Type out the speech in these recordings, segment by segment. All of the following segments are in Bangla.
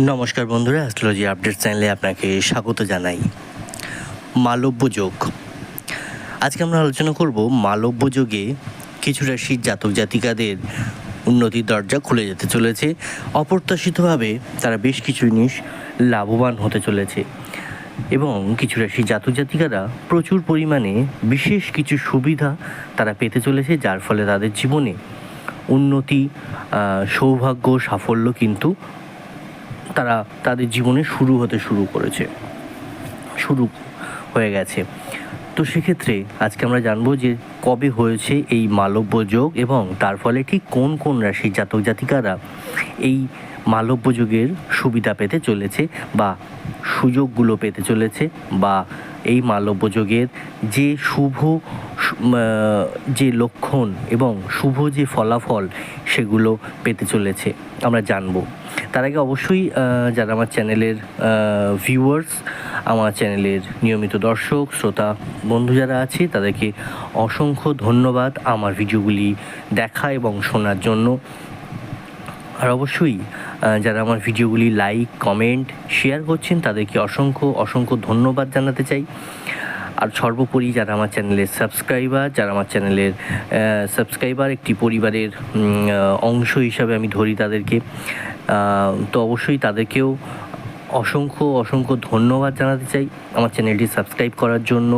নমস্কার বন্ধুরা অ্যাস্ট্রোলজি আপডেট চ্যানেলে আপনাকে স্বাগত জানাই। মালব্য যোগ। আজকে আমরা আলোচনা করব মালব্য যোগে কিছু রাশির জাতক জাতিকাদের উন্নতির দরজা খুলে যেতে চলেছে। অপ্রত্যাশিতভাবে তারা বেশ কিছু জিনিস লাভবান হতে চলেছে। এবং কিছু রাশির জাতক জাতিকারা প্রচুর পরিমাণে বিশেষ কিছু সুবিধা তারা পেতে চলেছে, যার ফলে তাদের জীবনে উন্নতি সৌভাগ্য, সাফল্য কিন্তু তারা তাদের জীবনে শুরু হতে শুরু করেছে, শুরু হয়ে গেছে। তো সেক্ষেত্রে আজকে আমরা জানব যে কবে হয়েছে এই মালব্য যোগ এবং তার ফলে ঠিক কোন কোন রাশির জাতক জাতিকারা এই মালব্য যোগের সুবিধা পেতে চলেছে বা সুযোগগুলো পেতে চলেছে বা এই মালব্য যোগের যে শুভ যে লক্ষণ এবং শুভ যে ফলাফল সেগুলো পেতে চলেছে, আমরা জানব। তার আগে অবশ্যই যারা আমার চ্যানেলের ভিউয়ার্স আমার চ্যানেলের নিয়মিত দর্শক, শ্রোতা, বন্ধু যারা আছে, তাদেরকে অসংখ্য ধন্যবাদ আমার ভিডিওগুলি দেখা এবং শোনার জন্য। আর অবশ্যই যারা আমার ভিডিওগুলি লাইক কমেন্ট শেয়ার করছেন, তাদেরকে অসংখ্য অসংখ্য ধন্যবাদ জানাতে চাই। আর সর্বোপরি যারা আমার চ্যানেলের সাবস্ক্রাইবার, যারা আমার চ্যানেলের সাবস্ক্রাইবার, একটি পরিবারের অংশ হিসাবে আমি ধরি তাদেরকে তো অবশ্যই তাদেরকেও অসংখ্য অসংখ্য ধন্যবাদ জানাতে চাই আমার চ্যানেলটি সাবস্ক্রাইব করার জন্য।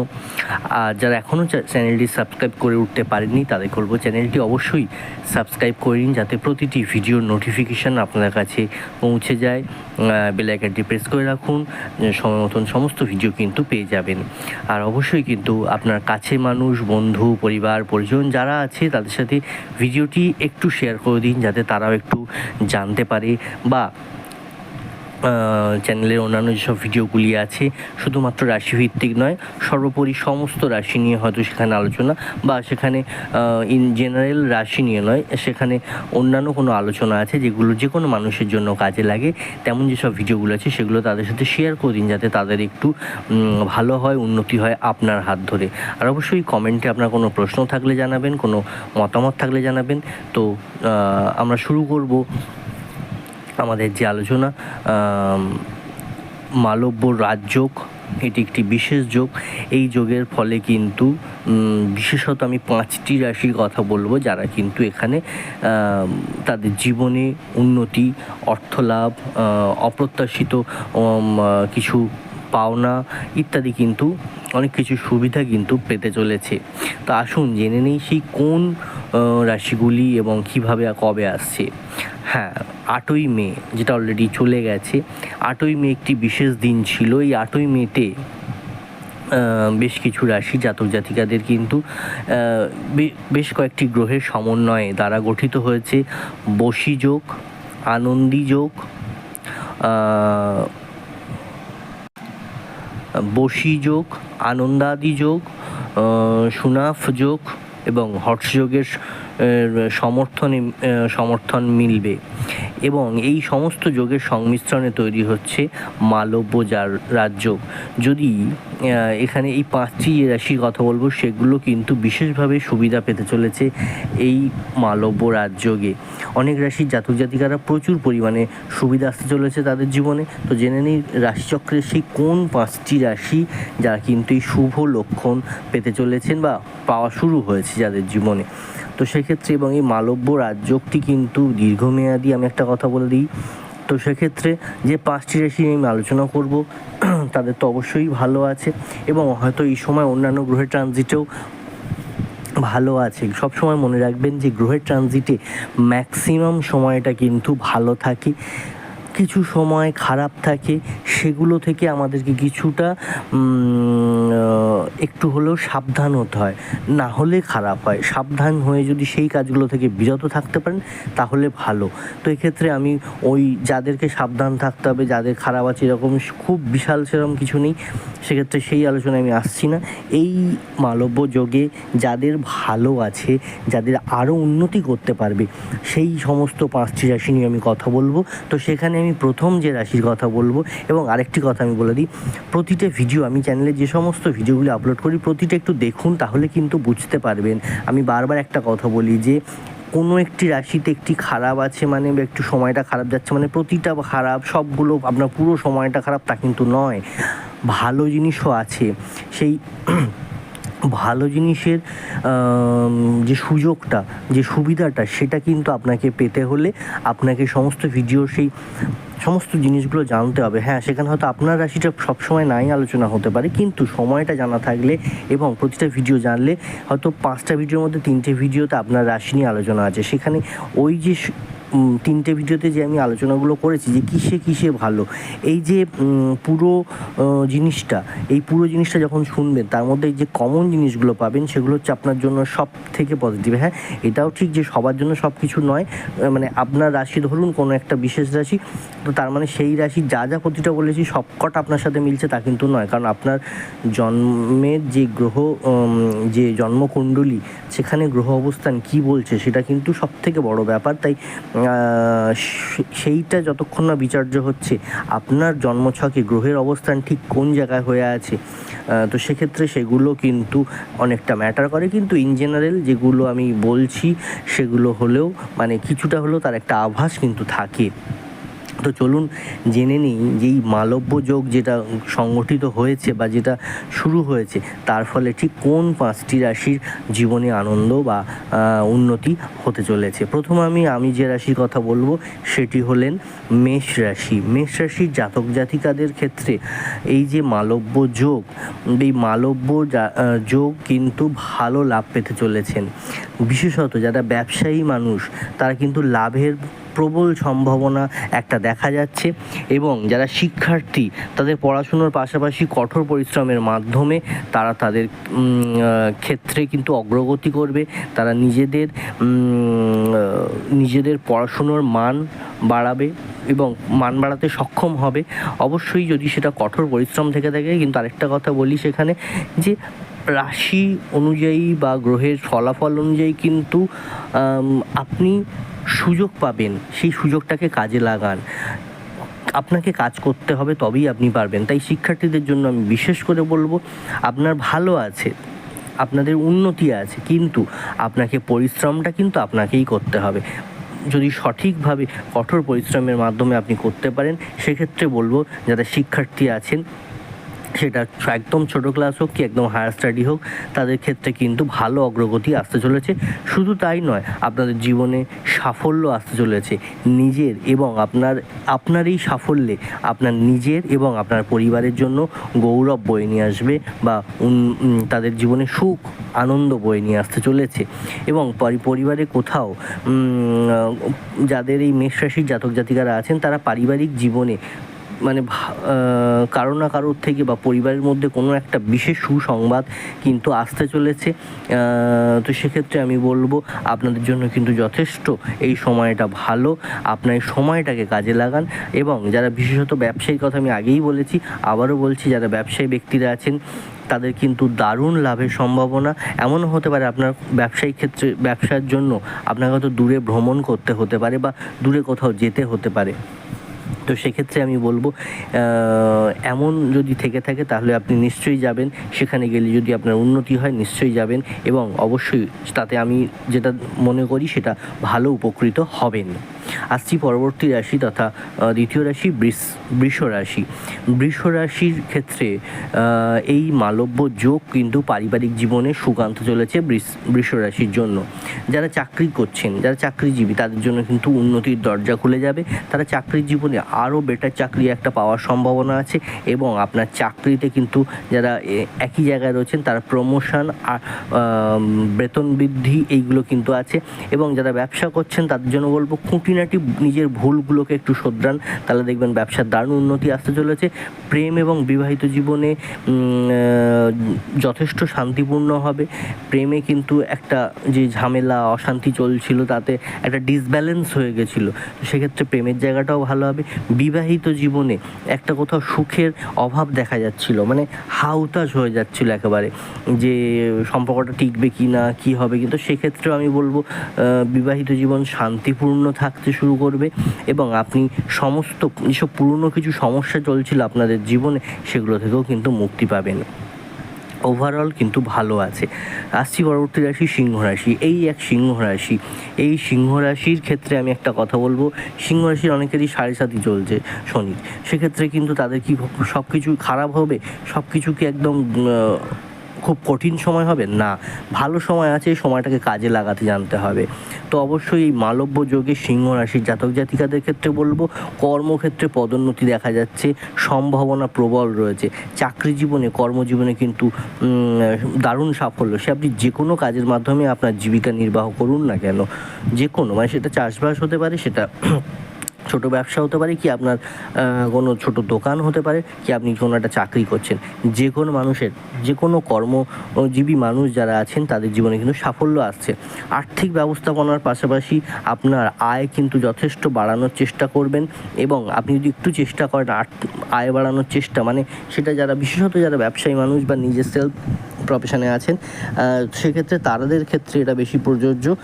আর যারা এখনও চ্যানেলটি সাবস্ক্রাইব করে উঠতে পারেননি, তাদের করব চ্যানেলটি অবশ্যই সাবস্ক্রাইব করে নিন যাতে প্রতিটি ভিডিওর নোটিফিকেশান আপনার কাছে পৌঁছে যায়। বেল আইকনটি প্রেস করে রাখুন সময় মতন সমস্ত ভিডিও কিন্তু পেয়ে যাবেন। আর অবশ্যই কিন্তু আপনার কাছে মানুষ, বন্ধু, পরিবার, পরিজন যারা আছে, তাদের সাথে ভিডিওটি একটু শেয়ার করে দিন যাতে তারাও একটু জানতে পারে বা চ্যানেলের অন্যান্য যেসব ভিডিওগুলি আছে, শুধুমাত্র রাশিভিত্তিক নয়, সর্বোপরি সমস্ত রাশি নিয়ে হয়তো সেখানে আলোচনা বা সেখানে ইন জেনারেল রাশি নিয়ে নয়, সেখানে অন্যান্য কোনো আলোচনা আছে যেগুলো যে কোনো মানুষের জন্য কাজে লাগে। তেমন যেসব ভিডিওগুলো আছে সেগুলো তাদের সাথে শেয়ার করে দিন যাতে তাদের একটু ভালো হয়, উন্নতি হয় আপনার হাত ধরে। আর অবশ্যই কমেন্টে আপনার কোনো প্রশ্ন থাকলে জানাবেন, কোনো মতামত থাকলে জানাবেন। তো আমরা শুরু করব আমাদের যে আলোচনা মালব্য রাজযোগ, এটি একটি বিশেষ যোগ। এই যোগের ফলে কিন্তু বিশেষত আমি পাঁচটি রাশির কথা বলব যারা কিন্তু এখানে তাদের জীবনে উন্নতি, অর্থলাভ অপ্রত্যাশিত কিছু পাওনা ইত্যাদি কিন্তু অনেক কিছু সুবিধা কিন্তু পেতে চলেছে। তো আসুন জেনে নেই সেই কোন রাশিগুলি এবং কীভাবে কবে আসছে। হ্যাঁ আটই মে, যেটা অলরেডি চলে গেছে। আটই মে একটি বিশেষ দিন ছিল। এই আটই মেতে বেশ কিছু রাশি, জাতক জাতিকাদের কিন্তু বেশ কয়েকটি গ্রহের সমন্বয়ে দ্বারা গঠিত হয়েছে। বশী যোগ, আনন্দী যোগ যোগ, আনন্দাদি যোগ সুনাফ যোগ এবং হর্ষযোগের সমর্থনে সমর্থন মিলবে। এবং এই সমস্ত যোগের সংমিশ্রণে তৈরি হচ্ছে মালব্য যার রাজ্য। যদি এখানে এই পাঁচটি যে রাশির কথা বলব, সেগুলো কিন্তু বিশেষভাবে সুবিধা পেতে চলেছে এই মালব্য রাজযোগে। অনেক রাশির জাতক জাতিকারা প্রচুর পরিমাণে সুবিধা আসতে চলেছে তাদের জীবনে। তো জেনে নিই রাশিচক্রের সেই কোন পাঁচটি রাশি যারা কিন্তু এই শুভ লক্ষণ পেতে চলেছেন বা পাওয়া শুরু হয়েছে যাদের জীবনে। তো সেক্ষেত্রে এবং এই মালব্য রাজযোগটি কিন্তু দীর্ঘমেয়াদী, আমি একটা কথা বলে দিই। তো সেক্ষেত্রে যে পাঁচটি রাশি নিয়ে আমি আলোচনা করব, তাদের তো অবশ্যই ভালো আছে এবং হয়তো এই সময় অন্যান্য গ্রহের ট্রানজিটেও ভালো আছে। সব সময় মনে রাখবেন যে গ্রহের ট্রানজিটে ম্যাক্সিমাম সময়টা কিন্তু ভালো থাকে। কিছু সময় খারাপ থাকে, সেগুলো থেকে আমাদেরকে কিছুটা একটু হলেও সাবধান হতে হয়। না হলে খারাপ হয়। সাবধান হয়ে যদি সেই কাজগুলো থেকে বিরত থাকতে পারেন, তাহলে ভালো। তো এক্ষেত্রে আমি ওই যাদেরকে সাবধান থাকতে হবে, যাদের খারাপ আছে এরকম খুব বিশাল সেরকম কিছু নেই, সেক্ষেত্রে সেই আলোচনায় আমি আসছি না। এই মালব্য যোগে যাদের ভালো আছে, যাদের আরও উন্নতি করতে পারবে, সেই সমস্ত পাঁচটি রাশি নিয়ে আমি কথা বলব। তো সেখানে আমি প্রথম যে রাশির কথা বলব এবং আরেকটি কথা আমি বলে দিই, প্রতিটা ভিডিও আমি চ্যানেলে যে সমস্ত ভিডিওগুলি আপলোড করি, প্রতিটা একটু দেখুন তাহলে কিন্তু বুঝতে পারবেন। আমি বারবার একটা কথা বলি যে, কোনো একটি রাশিতে একটি খারাপ আছে মানে একটু সময়টা খারাপ যাচ্ছে মানে প্রতিটা খারাপ, সবগুলো আপনার পুরো সময়টা খারাপ তা কিন্তু নয়। ভালো জিনিসও আছে। সেই ভালো জিনিসের যে সুযোগটা, যে সুবিধাটা, সেটা কিন্তু আপনাকে পেতে হলে আপনাকে সমস্ত ভিডিও সেই সমস্ত জিনিসগুলো জানতে হবে। হ্যাঁ সেখানে হয়তো আপনার রাশিটা সবসময় নাই আলোচনা হতে পারে, কিন্তু সময়টা জানা থাকলে এবং প্রতিটা ভিডিও জানলে হয়তো পাঁচটা ভিডিওর মধ্যে তিনটে ভিডিওতে আপনার রাশি নিয়ে আলোচনা আছে। সেখানে ওই যে তিনটে ভিডিওতে যে আমি আলোচনাগুলো করেছি যে কিসে কিসে ভালো, এই যে পুরো জিনিসটা, এই পুরো জিনিসটা যখন শুনবেন, তার মধ্যে যে কমন জিনিসগুলো পাবেন, সেগুলো হচ্ছে আপনার জন্য সব থেকে পজিটিভ হ্যাঁ? এটাও ঠিক যে সবার জন্য সব কিছু নয় মানে আপনার রাশি ধরুন কোনো একটা বিশেষ রাশি, তো তার মানে সেই রাশি যা যা প্রতিটা বলেছি, সবকটা আপনার সাথে মিলছে তা কিন্তু নয়, কারণ আপনার জন্মের যে গ্রহ যে জন্মকুণ্ডলী, সেখানে গ্রহ অবস্থান কি বলছে, সেটা কিন্তু সব থেকে বড় ব্যাপার, তাই সেইটা যতক্ষণ না বিচার্য হচ্ছে, আপনার জন্মছকে গ্রহের অবস্থান ঠিক কোন জায়গায় হয়ে আছে তো সেক্ষেত্রে সেগুলো কিন্তু অনেকটা ম্যাটার করে। কিন্তু ইন জেনারেল যেগুলো আমি বলছি, সেগুলো হলেও মানে কিছুটা হলেও তার একটা আভাস কিন্তু থাকে। তো চলুন জেনে নিই যে এই মালব্য যোগ যেটা সংগঠিত হয়েছে বা যেটা শুরু হয়েছে, তার ফলে ঠিক কোন পাঁচটি রাশির জীবনে আনন্দ বা উন্নতি হতে চলেছে? প্রথম আমি আমি যে রাশির কথা বলব, সেটি হলেন মেষ রাশি। মেষ রাশির জাতক জাতিকাদের ক্ষেত্রে এই যে মালব্য যোগ, এই মালব্য যোগ কিন্তু ভালো লাভ পেতে চলেছেন। বিশেষত যারা ব্যবসায়ী মানুষ, তারা কিন্তু লাভের প্রবল সম্ভাবনা একটা দেখা যাচ্ছে এবং যারা শিক্ষার্থী, তাদের পড়াশুনোর পাশাপাশি কঠোর পরিশ্রমের মাধ্যমে তারা তাদের ক্ষেত্রে কিন্তু অগ্রগতি করবে। তারা নিজেদের নিজেদের পড়াশুনোর মান বাড়াবে এবং মান বাড়াতে সক্ষম হবে। অবশ্যই যদি সেটা কঠোর পরিশ্রম থেকে থাকে, কিন্তু আরেকটা কথা বলি সেখানে যে রাশি অনুযায়ী বা গ্রহের ফলাফল অনুযায়ী কিন্তু আপনি সুযোগ পাবেন, সেই সুযোগটাকে কাজে লাগান। আপনাকে কাজ করতে হবে তবেই আপনি পারবেন। তাই শিক্ষার্থীদের জন্য আমি বিশেষ করে বলব, আপনার ভালো আছে, আপনাদের উন্নতি আছে, কিন্তু আপনাকে পরিশ্রমটা কিন্তু আপনাকেই করতে হবে। যদি সঠিকভাবে কঠোর পরিশ্রমের মাধ্যমে আপনি করতে পারেন, সেক্ষেত্রে বলব, যারা শিক্ষার্থী আছেন সেটা একদম ছোট ক্লাস হোক কি একদম হায়ার স্টাডি হোক, তাদের ক্ষেত্রে কিন্তু ভালো অগ্রগতি আসতে চলেছে। শুধু তাই নয়, আপনাদের জীবনে সাফল্য আসতে চলেছে। নিজের এবং আপনার আপনার এই সাফল্যে আপনার নিজের এবং আপনার পরিবারের জন্য গৌরব বয়ে নিয়ে আসবে বা তাদের জীবনে সুখ, আনন্দ বয়ে নিয়ে আসতে চলেছে। এবং পরিবারে কোথাও যাদের এই মেষ রাশির জাতক জাতিকারা আছেন, তারা পারিবারিক জীবনে মানে কারও না কারোর থেকে বা পরিবারের মধ্যে কোনো একটা বিশেষ সুসংবাদ কিন্তু আসতে চলেছে। তো সেক্ষেত্রে আমি বলব, আপনাদের জন্য কিন্তু যথেষ্ট। এই সময়টা ভালো। আপনার এই সময়টাকে কাজে লাগান এবং যারা বিশেষত ব্যবসায়ীর কথা আমি আগেই বলেছি, আবারও বলছি, যারা ব্যবসায়ী ব্যক্তিরা আছেন, তাদের কিন্তু দারুণ লাভের সম্ভাবনা। এমনও হতে পারে আপনার ব্যবসায়িক ক্ষেত্রে, ব্যবসার জন্য আপনাকে হয়তো দূরে ভ্রমণ করতে হতে পারে বা দূরে কোথাও যেতে হতে পারে। তো সেক্ষেত্রে আমি বলব এমন যদি থেকে থাকে তাহলে আপনি নিশ্চয়ই যাবেন। সেখানে গেলে যদি আপনার উন্নতি হয় নিশ্চয়ই যাবেন এবং অবশ্যই তাতে আমি যেটা মনে করি সেটা ভালো উপকৃত হবেন। আসছি পরবর্তী রাশি তথা দ্বিতীয় রাশি বৃষ রাশি। বৃষ রাশির ক্ষেত্রে এই মালব্য যোগ কিন্তু পারিবারিক জীবনে সুকান্ত চলেছে বৃষ রাশির জন্য। যারা চাকরি করছেন, যারা চাকরিজীবী, তাদের জন্য কিন্তু উন্নতির দরজা খুলে যাবে। তারা চাকরির জীবনে আরও বেটার চাকরি একটা পাওয়ার সম্ভাবনা আছে এবং আপনার চাকরিতে কিন্তু যারা একই জায়গায় রয়েছেন, তারা প্রমোশন আর বেতন বৃদ্ধি এইগুলো কিন্তু আছে এবং যারা ব্যবসা করছেন, তাদের জন্য বলব খুঁটিনাটি নিজের ভুলগুলোকে একটু শোধরান, তাহলে দেখবেন ব্যবসার দারুণ উন্নতি আসতে চলেছে। প্রেম এবং বিবাহিত জীবনে যথেষ্ট শান্তিপূর্ণ হবে। প্রেমে কিন্তু একটা যে ঝামেলা, অশান্তি চলছিল, তাতে একটা ডিসব্যালেন্স হয়ে গেছিল। সেক্ষেত্রে প্রেমের জায়গাটাও ভালো হবে। বিবাহিত জীবনে একটা কোথাও সুখের অভাব দেখা যাচ্ছিল মানে হাউতাশ হয়ে যাচ্ছিল একেবারে, যে সম্পর্কটা টিকবে কি না কি হবে। কিন্তু সেক্ষেত্রেও আমি বলব বিবাহিত জীবন শান্তিপূর্ণ থাকতে শুরু করবে এবং আপনি সমস্ত যেসব পুরনো কিছু সমস্যা চলছিল আপনাদের জীবনে, সেগুলো থেকেও কিন্তু মুক্তি পাবেন। ওভারঅল কিন্তু ভালো আছে। আসছি পরবর্তী রাশি, সিংহ রাশি। এই এক সিংহ রাশি। এই সিংহ রাশির ক্ষেত্রে আমি একটা কথা বলব, সিংহ রাশির অনেকেরই সাড়ে সাতই চলছে শনির সেক্ষেত্রে কিন্তু তাদের কি সব কিছু খারাপ হবে? সব কিছু কি একদম খুব কঠিন সময় হবে? না। ভালো সময় আছে, এই সময়টাকে কাজে লাগাতে জানতে হবে। তো অবশ্যই এই মালব্য যোগে সিংহ রাশির জাতক জাতিকাদের ক্ষেত্রে বলব, কর্মক্ষেত্রে পদোন্নতি দেখা যাচ্ছে, সম্ভাবনা প্রবল রয়েছে। চাকরি জীবনে, কর্মজীবনে কিন্তু দারুণ সাফল্য। সে আপনি যে কোনো কাজের মাধ্যমে আপনার জীবিকা নির্বাহ করুন না কেন যে কোনো মানে সেটা চাষবাস হতে পারে, সেটা ছোট ব্যবসা হতে পারে কি আপনার কোনো ছোট দোকান হতে পারে কি আপনি কোনো একটা চাকরি করছেন। যে কোনো মানুষের, যে কোনো কর্মজীবী মানুষ যারা আছেন তাদের জীবনে কিন্তু সাফল্য আসছে। আর্থিক ব্যবস্থাপনার পাশাপাশি আপনার আয় কিন্তু যথেষ্ট বাড়ানোর চেষ্টা করবেন এবং আপনি যদি একটু চেষ্টা করেন আয় বাড়ানোর চেষ্টা মানে সেটা যারা, বিশেষত যারা ব্যবসায়ী মানুষ বা নিজের সেলফ প্রফেশনে আছেন। সেক্ষেত্রে তাদের ক্ষেত্রে এটা বেশি প্রযোজ্য।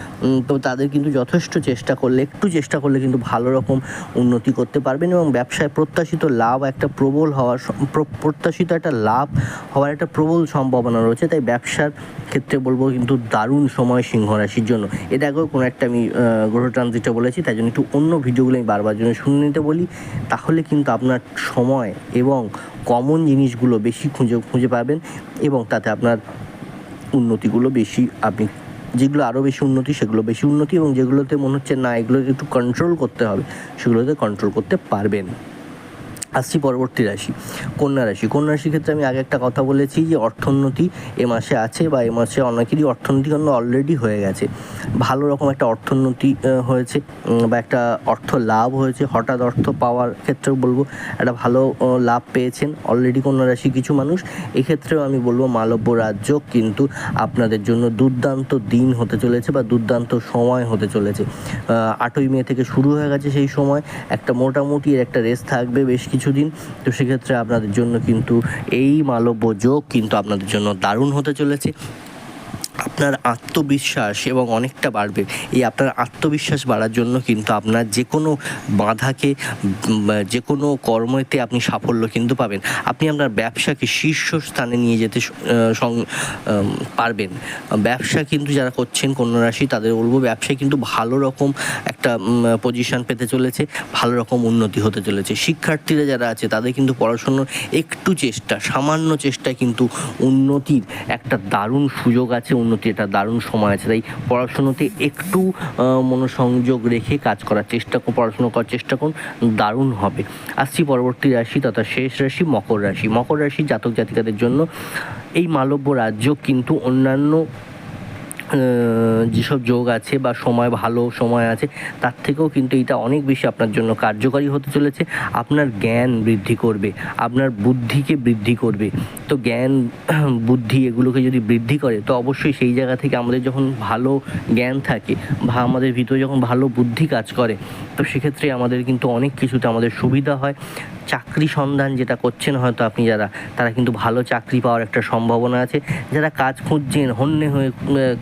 তো তাদের কিন্তু যথেষ্ট চেষ্টা করলে, একটু চেষ্টা করলে কিন্তু ভালো রকম উন্নতি করতে পারবেন এবং ব্যবসায় প্রত্যাশিত লাভ একটা প্রবল হওয়ার প্র- প্রত্যাশিত একটা লাভ হওয়ার একটা প্রবল সম্ভাবনা রয়েছে। তাই ব্যবসার ক্ষেত্রে বলব কিন্তু দারুণ সময় সিংহ রাশির জন্য। এটা আগেও কোনো একটা আমি গ্রহ ট্রানজিটে বলেছি, তাই জন্য একটু অন্য ভিডিওগুলো আমি বারবার জন্য শুনে নিতে বলি। তাহলে কিন্তু আপনার সময় এবং কমন জিনিসগুলো বেশি খুঁজে খুঁজে পাবেন এবং তাতে আপনার উন্নতিগুলো বেশি, আপনি যেগুলো আরও বেশি উন্নতি, সেগুলো বেশি উন্নতি এবং যেগুলোতে মনে হচ্ছে না এগুলো একটু কন্ট্রোল করতে হবে, সেগুলোতে কন্ট্রোল করতে পারবেন। আসছি পরবর্তী রাশি, কন্যা রাশি। কন্যা রাশির ক্ষেত্রে আমি আগে একটা কথা বলেছি যে অর্থোন্নতি এ মাসে আছে বা এ মাসে অনেকেরই অর্থনীতি অর্থনৈতিক অলরেডি হয়ে গেছে। ভালো রকম একটা অর্থোন্নতি হয়েছে বা একটা অর্থ লাভ হয়েছে। হঠাৎ অর্থ পাওয়ার ক্ষেত্রেও বলব একটা ভালো লাভ পেয়েছেন অলরেডি কন্যা রাশি কিছু মানুষ। এক্ষেত্রেও আমি বলব মালব্য রাজ্য কিন্তু আপনাদের জন্য দুর্দান্ত দিন হতে চলেছে বা দুর্দান্ত সময় হতে চলেছে। আটই মে থেকে শুরু হয়ে গেছে সেই সময়। একটা মোটামুটি একটা রেস থাকবে, বেশ কিছুদিন, তো সেক্ষেত্রে আপনাদের জন্য কিন্তু এই মালব্য যোগ কিন্তু আপনাদের জন্য দারুণ হতে চলেছে। আপনার আত্মবিশ্বাস এবং অনেকটা বাড়বে। এই আপনার আত্মবিশ্বাস বাড়ার জন্য কিন্তু আপনার যে কোনো বাধাকে যে কোনো কর্মতে আপনি সাফল্য কিন্তু পাবেন। আপনি আপনার ব্যবসাকে শীর্ষস্থানে নিয়ে যেতে পারবেন। ব্যবসা কিন্তু যারা করছেন কন্যা রাশি, তাদের বলব ব্যবসায় কিন্তু ভালো রকম একটা পজিশন পেতে চলেছে, ভালো রকম উন্নতি হতে চলেছে। শিক্ষার্থীরা যারা আছে, তাদের কিন্তু পড়াশুনোর একটু চেষ্টা, সামান্য চেষ্টায় কিন্তু উন্নতির একটা দারুণ সুযোগ আছে উন্নতির একটা দারুণ সময় আছে, তাই পড়াশুনোতে একটু মনোসংযোগ রেখে কাজ করার চেষ্টা পড়াশোনা করার চেষ্টা করুন, দারুণ হবে। আসছি পরবর্তী রাশি তথা শেষ রাশি মকর রাশি। মকর রাশি জাতক জাতিকাদের জন্য এই মালব্য রাজ্য কিন্তু অন্যান্য যেসব যোগ আছে বা সময় ভালো সময় আছে, তার থেকেও কিন্তু এটা অনেক বেশি আপনার জন্য কার্যকারী হতে চলেছে। আপনার জ্ঞান বৃদ্ধি করবে, আপনার বুদ্ধিকে বৃদ্ধি করবে। তো জ্ঞান, বুদ্ধি এগুলোকে যদি বৃদ্ধি করে, তো অবশ্যই সেই জায়গা থেকে আমাদের যখন ভালো জ্ঞান থাকে বা আমাদের ভিতরে যখন ভালো বুদ্ধি কাজ করে তো সেক্ষেত্রে আমাদের কিন্তু অনেক কিছুতে আমাদের সুবিধা হয়। চাকরি সন্ধান যেটা করছেন হয়তো আপনি যারা, তারা কিন্তু ভালো চাকরি পাওয়ার একটা সম্ভাবনা আছে। যারা কাজ খুঁজছেন, হন্যে হয়ে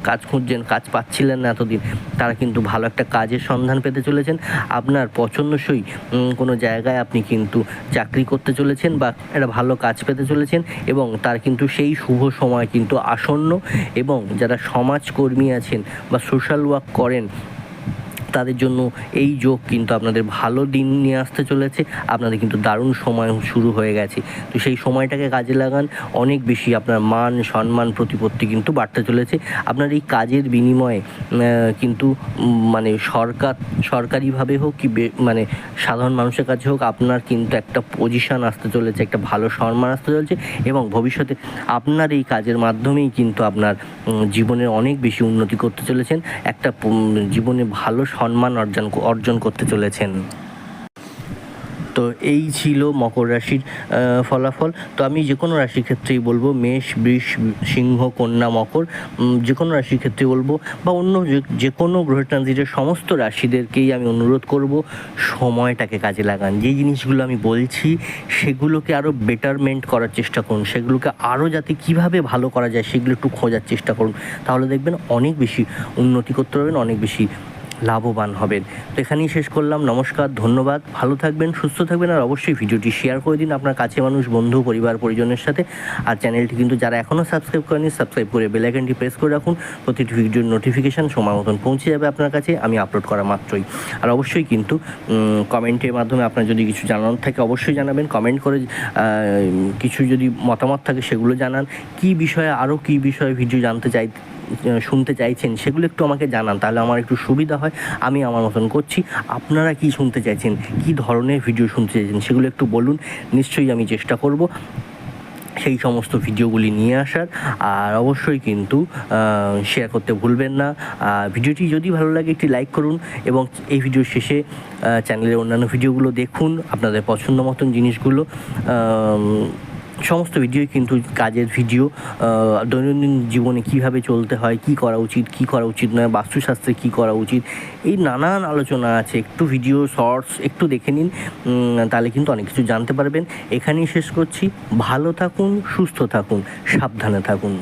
কাজ খুঁজছেন, কাজ পাচ্ছিলেন না এতদিন, তারা কিন্তু ভালো একটা কাজের সন্ধান পেতে চলেছেন। আপনার পছন্দসই কোনো জায়গায় আপনি কিন্তু চাকরি করতে চলেছেন বা একটা ভালো কাজ পেতে চলেছেন এবং তার কিন্তু সেই শুভ সময় কিন্তু আসন্ন এবং যারা সমাজকর্মী আছেন বা সোশ্যাল ওয়ার্ক করেন তাদের জন্য এই যোগ কিন্তু আপনাদের ভালো দিন নিয়ে আসতে চলেছে। আপনাদের কিন্তু দারুণ সময় শুরু হয়ে গেছে। তো সেই সময়টাকে কাজে লাগান। অনেক বেশি আপনার মান সম্মান প্রতিপত্তি কিন্তু বাড়তে চলেছে। আপনার এই কাজের বিনিময়ে কিন্তু মানে সরকার সরকারিভাবে হোক কি মানে সাধারণ মানুষের কাছে হোক আপনার কিন্তু একটা পজিশন আসতে চলেছে একটা ভালো সম্মান আসতে চলেছে এবং ভবিষ্যতে আপনার এই কাজের মাধ্যমেই কিন্তু আপনার উম, জীবনের অনেক বেশি উন্নতি করতে চলেছেন। একটা জীবনে ভালো সম্মান অর্জন অর্জন করতে চলেছেন। তো এই ছিল মকর রাশির ফলাফল। তো আমি যে কোনো রাশির ক্ষেত্রেই বলব, মেষ, বৃষ, সিংহ, কন্যা, মকর যে কোনো রাশির ক্ষেত্রে বলব বা অন্য যে- কোনো গ্রহ ট্রানজিটের সমস্ত রাশিদেরকেই আমি অনুরোধ করব, সময়টাকে কাজে লাগান। যে জিনিসগুলো আমি বলছি, সেগুলোকে আরও বেটারমেন্ট করার চেষ্টা করুন। সেগুলোকে আরও যাতে কীভাবে ভালো করা যায়, সেগুলো একটু খোঁজার চেষ্টা করুন। তাহলে দেখবেন অনেক বেশি উন্নতি করতে পারবেন, অনেক বেশি লাভবান হবেন। তো এখানেই শেষ করলাম। নমস্কার, ধন্যবাদ। ভালো থাকবেন, সুস্থ থাকবেন, আর অবশ্যই ভিডিওটি শেয়ার করে দিন আপনার কাছে মানুষ, বন্ধু, পরিবার, পরিজনের সাথে। আর চ্যানেলটি কিন্তু যারা এখনও সাবস্ক্রাইব করেনি সাবস্ক্রাইব করে বেল আইকনটি প্রেস করে রাখুন। প্রতিটি ভিডিওর নোটিফিকেশান সময় মতন পৌঁছে যাবে আপনার কাছে। আমি আপলোড করা মাত্রই। আর অবশ্যই কিন্তু কমেন্টের মাধ্যমে আপনার যদি কিছু জানানোর থাকে, অবশ্যই জানাবেন। কমেন্ট করে কিছু যদি মতামত থাকে, সেগুলো জানান। কি বিষয়ে, আরও কি বিষয়ে ভিডিও জানতে চাই শুনতে চাইছেন, সেগুলো একটু আমাকে জানান, তাহলে আমার একটু সুবিধা হয়, আমি আমার মতন করছি। আপনারা কি শুনতে চাইছেন, কি ধরনের ভিডিও শুনতে চাইছেন, সেগুলো একটু বলুন, নিশ্চয়ই আমি চেষ্টা করব সেই সমস্ত ভিডিওগুলি নিয়ে আসার। আর অবশ্যই কিন্তু শেয়ার করতে ভুলবেন না। ভিডিওটি যদি ভালো লাগে, একটি লাইক করুন এবং এই ভিডিওর শেষে চ্যানেলের অন্যান্য ভিডিওগুলো দেখুন, আপনাদের পছন্দ মতন জিনিসগুলো সমস্ত ভিডিওই কিন্তু কাজের ভিডিও দৈনন্দিন জীবনে কীভাবে চলতে হয়, কি করা উচিত, কি করা উচিত নয়, বাস্তুশাস্ত্রে কি করা উচিত, এই নানান আলোচনা আছে। একটু ভিডিও শর্টস একটু দেখে নিন তাহলে কিন্তু অনেক কিছু জানতে পারবেন। এখানেই শেষ করছি। ভালো থাকুন, সুস্থ থাকুন, সাবধানে থাকুন।